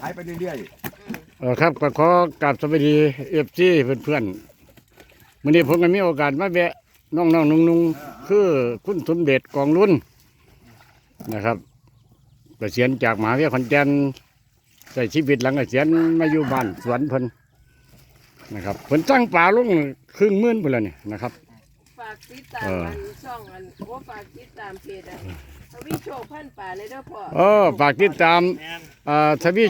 ขายไปเรื่อยเออครับก็ขอกราบสวัสดีเอฟซีเพื่อนๆวันนี้ผมก็มีโอกาสมาแวะน้องๆนุ่งๆคือคุณสมเด็จกองรุ่นนะครับเกษียณจากมหาวิทยาลัยขอนแก่นใช้ชีวิตหลังเกษียณมาอยู่บ้านสวนเพิ่นนะครับเพิ่นจ้างป่าลงครึ่งหมื่นเพิ่นแล้วนี่นะครับ ฝากติดตามเอออันช่องอันโอ้ฝากติดตามเพจอันทวีโชคพันป่าเลยเด้อพ่อเออฝากติดตามเอ่อทวี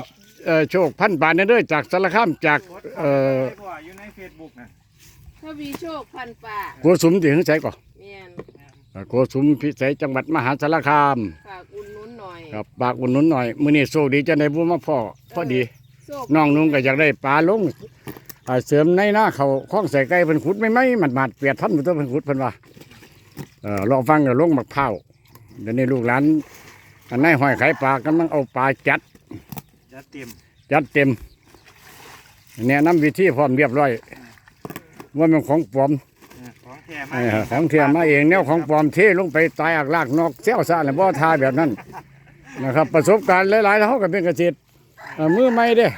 เอ่อโชคพันบาทเด้อจากสารคามจากเอ่อพ่ออยู่ในเฟซบุ๊กนะทวีโชคพันป่าโกสุมที่หึงใจก่อนเมียนโกสุมพิสัยจังหวัดมหาสารคามฝากอุ่นนุนหน่อยครับปากอุ่นหนุนหน่อยมื้อนี้โชคดีจะได้บ่มาพ่อพอดี โชคน้องนุ่งก็อยากได้ปลาลง อ่าเสริมในหน้าเขาคล้องใส่ไก่เพิ่นขุดไม่ไหมมันมาดเปียดทันบ่ต้องเพิ่นขุดเพิ่นว่าเออรอฟังก็ลงมักพร้าวเดี๋ยวนี้ลูกหลานอันนายห้อยขายปลากำลังเอาปลาจัดจะเตรียมจัดเต็มแนะนำวิธีพร้อมเรียบร้อยว่ามันของปลอมของแท้เอมาอของเทียมมาเองแนวของปลอมเทลงไปตายอักลากนอกเสี้ยวซ่าแล้วบ่ทาแบบนั้นนะครับ ประสบการณ์หลายๆเท่ากับเป็นเกษตรเอ่อมือใหม่เด้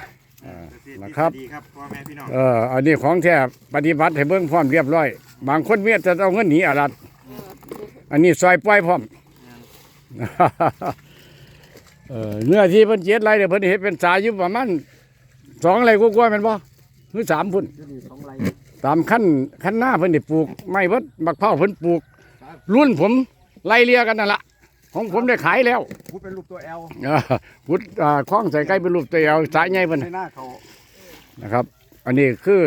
นะครับ ดีครับพ่อแม่พี่น้องเอออันนี้ของแท้ปฏิบัติให้เบิ่งพร้อมเรียบร้อย บางคนเมียจะเอาเงินหนีอาลัดเอออันนี้ซอยปล่อยพร้อม เออเนื้อที่เพิ่นเจ็ดไรเดี๋ยวเพิ่นเฮ็ดเป็นสายอยู่ประมาณสองไรกว่าๆแม่นบ่หรือสามพุ่นๆที่นี่สองไรตามขั้นขั้นหน้าเพิ่นได้ปลูกไม้เบิดบักเผาวเพิ่นปลูก รุ่นผมไล่เลี่ยกันนั่นละของผมได้ขายแล้วพูดเป็นรูปตัวแอลเออพุดอ่าคล้องใส่ไก่เป็นรูปตัวเอาสายใหญ่เพิ่นในหน้าเขา นะครับ อันนี้คือ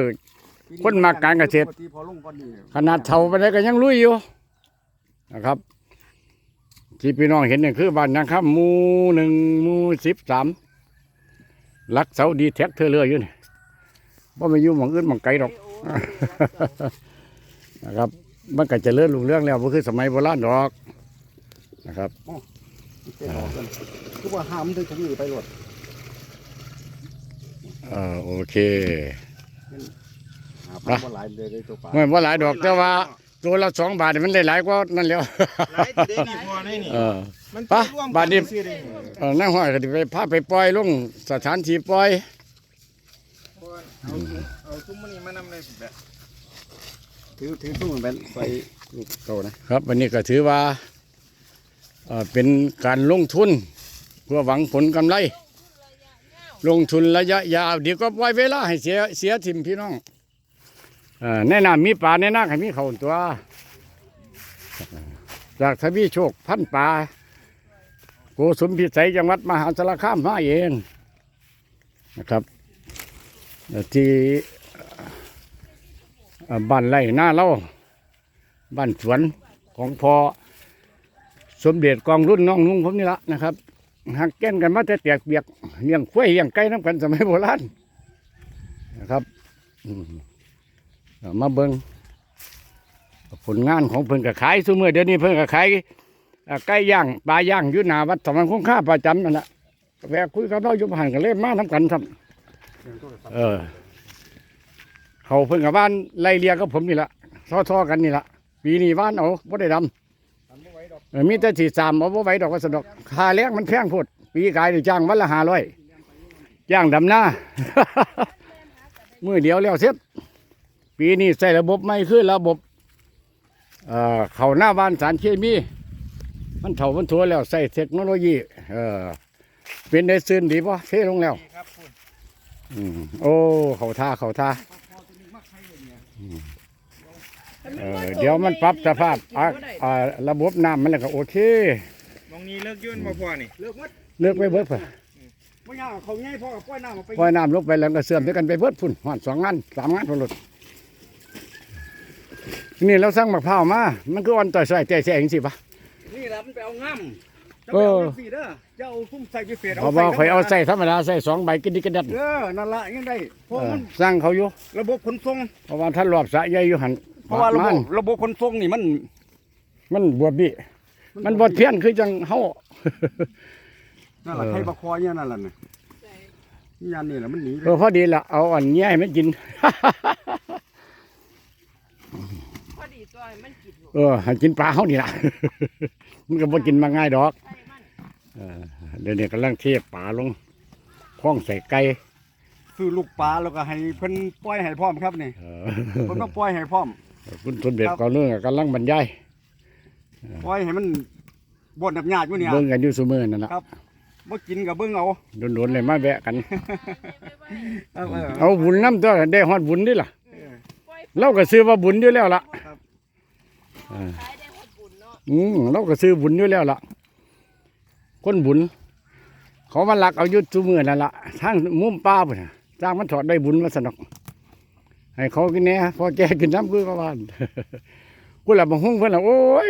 คนมาการเกษตรที่พอลงก่อนนี่ขนาดเท่าไปได้ก็ยังลุยอยู่นะครับ ที่พี่น้องเห็นเนี่ยคือบ้านนะครับหมู่หนึ่งหมู่สิบสามลักเสาดีแท็กเธอเรืออยู่นี่ว่าไม่อยู่หมองอื่นหมองไกลหรอกโอ้ยนะครับ มันก็เจะเลื่อนลุงเรื่องแล้วก็คือสมัยโบราณดอกนะครับเจ็ดออกกันทุกว่าห้ามถึงถุงนี้ไปหลดเออโอเคหาปลาบ่หลายเลยได้ตัวปลาไม่ว่าหลายดอกแต่ว่าตัวละสองบาทนี่มันได้หลายกว่านั่นแล้วหลายที่ได้นี่พ่อได้นี่เออมันปะร่วมบาดนี้ซื้อได้เออนั่งห้อยก็จะไปพาไปปล่อยลงสถานที่ปล่อยพ่อเอาเอาซุ้มมันนี่มานำเลยแบบถือถือตู้มันเป็นไปลูกโตนะครับวันนี้ก็ถือว่าเอ่อเป็นการลงทุนเพื่อหวังผลกำไร ลงทุนระยะยาวเดี๋ยวก็ปล่อยเวลาให้เสียเสียทิมพี่น้องอแน่นามีปลาแน่นาให้มีเขาตัว จากทวีโชคพันปลาโกสุมพิสัยจังหวัดมหาสารคามมาเองนะครับ ที่บ้านไร่หน้าเล่าบ้านสวนของพอสมเด็จกองรุ่นน้องนุ่งผมนี่ละนะครับ หักแก้นกันมาแต่เตียกเบียกเลี้ยงควายเลี้ยงไก่น้ำกันสมัยโบราณนะครับมาเบิงผลงานของเพิ่นก็ขายซุมื้อเดี๋ยวนี้เพิ่นก็ขายไก่ย่างปลาย่างยู่หน้าวัดสมันคงค่าประจำนั่นแหละแวะคุยกับเราอยู่บ้านก็เลยมมาทำกันครับเออ เขาเพิ่นกับบ้านไล่เลียกับผมนี่ละท้อๆกันนี่ละปีนี้บ้านเอาบ่ได้ดำ เออมีแต่สีสามเอาบ่ไหวดอกก็สะดอกค่าแรงมันแพงโพดปีกายนี่จ้างวันละห้าร้อยจ้างดำหน้า มือเดียวแล้วเสร็จปีนี้ใส่ระบบไม่ขึ้นระบบเอ่อเขาหน้าบ้านสารเคมี มันเถ่ามันทัวแล้วใส่เทคโนโลยี เออเป็นได้ซื่นดีป่ะเทลงแล้วนี่ครับคุณอืมโอ้เขาท่าเขาท่าอืม เออเดี๋ยวมันปรับสภาพอะอ่าระบบน้ำมันแล้วก็โอเค มองนี้เลิกยื่นมาพ่อนี่เลิกมัดเลือกไปเบิดเพื่อไม่ยากเขาง่ายพ่อกับป้อยน้ำมาไปปล่อยน้ำลงไปแล้วก็เสื่อมด้วยกันไปเบิดพุ่นหอดสองงานสามงานพอหลุดนี่เราสร้างมะพร้าวมา มันก็อ่อนต่อยใส่ใจแสงสิปะ นี่ละมันไปเอาง่ำจะเอไปอเอาสีเด้อจะเอาซุ่มใส่ไปเฟดเพราะว่าข่อยเอาใส่ธรรมดาใส่สองใบกินดีกันดันเออนั่นละยังได้เพราะเออมันสร้างเขาอยู่ระบบขนส่งเพราะว่าท่านรอบสระใหญ่อยู่หัน เพราะว่าระบมับน ระบบขนส่งนี่มัน มันบวบบิมันบดเพี้ยนคือจังเฮา นั่นแหละเออ ไข่ปลาคอเนี่ยนั่นแหละน่ะใส่นี่ยันนี่แหละมันหนีเลเออยพอดีละเอาอันเนี้ยให้มันกิน พอดีตัวให้มันกินอยู่เออให้กินปลาเฮานี่ล่ะ มันก็บ่กินมาง่ายดอกใช่มันเออเดี๋ยวนี้กำลังเทปลาลงคล้องใส่ไก่ซื้อลูกปลาแล้วก็ให้เพิ่นปล่อยให้พร้อมครับนี่เออ เพิ่นต้องปล่อยให้พร้อม คุณสมเด็จก็เรื่องกำลังบรรยายปล่อยให้มันบ่นแบบญาติอยู่เนี่ยเบิ่งกันอยู่ซุมื้อนั่นล่ะครับบ่กินก็เบิ่งเอาโดนๆเลยมาแวะกันเออเออเอาบุญน้ำตัวได้ฮอดบุญดิล่ะเออเราก็ซื้อว่าบุญอยู่แล้วล่ะครับเออขายได้หมดบุญเนาะอืมเราก็ซื้อบุญอยู่แล้วล่ะ คนบุญ เขามาลักเอาอยุดซุมือนั่นล่ะทางมุมป้าพุ่นน่ะสร้างมันถอดได้บุญมาสนอก ให้เขากินแหน่พอแกกินน้ำคือประมาณกูหลับมาหุ้งเพิ่นล่ะโอ้ย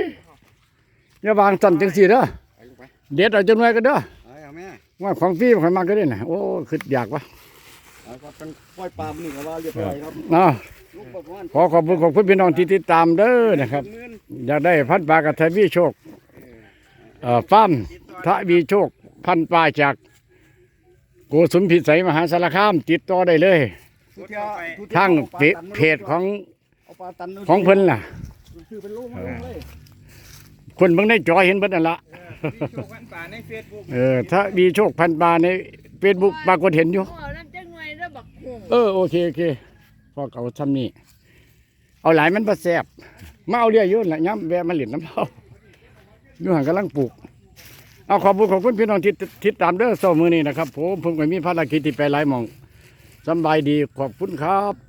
อย่าวางสั่นจังสีเด้อไปลูกไปเด็ดเอาจนไว้ก็เด้อไปเอาแม่ว่าของพี่ข่อยมาก็ได้น่ะโอ้คิดอยากวะเอาครับเป็นปล่อยปลานี่ก็ว่าเรียบร้อยครับเนาะลูกประมาณขอขอบคุณขอบคุณพี่น้องที่ติดตามเด้อนะครับหมื่นอยากได้พันธุ์ปลากับทวีโชคเอ่อฟาร์มทวีโชค พันธุ์ปลาจากโกสุมพิสัยมหาสารคามติดต่อได้เลย ทุกเที่ยวทุกที่ยวทางอาปลาตันมาเพจของเอาปลาตันมาของเพิ่นล่ะซื้อเป็นลูกมาลงเลยคนเบิ่งในจอเห็นเบิดนั่นละมีโชคกันป่าในเฟซบุ๊กเออ ถ้ามีโชคพันธุ์ปลาในเฟซบุ๊กปรากฏเห็นอยู่ เอาน้ำจังหน่วยแล้วบักหุ่งเออโอเคโอเคพอเขาทำนี่เอาหลายมันประแสบมาเอาเรียอยู่ละย้ำแวะมาเหลินน้ำเผาอยู่ห่างกำลังปลูกเอาขอบคุณขอบคุณพี่น้องที่ติดตามเด้อโซมือนี้นะครับผมผมก็มีภารกิจที่ไปหลายหมอง สำบายดีขอบคุณครับ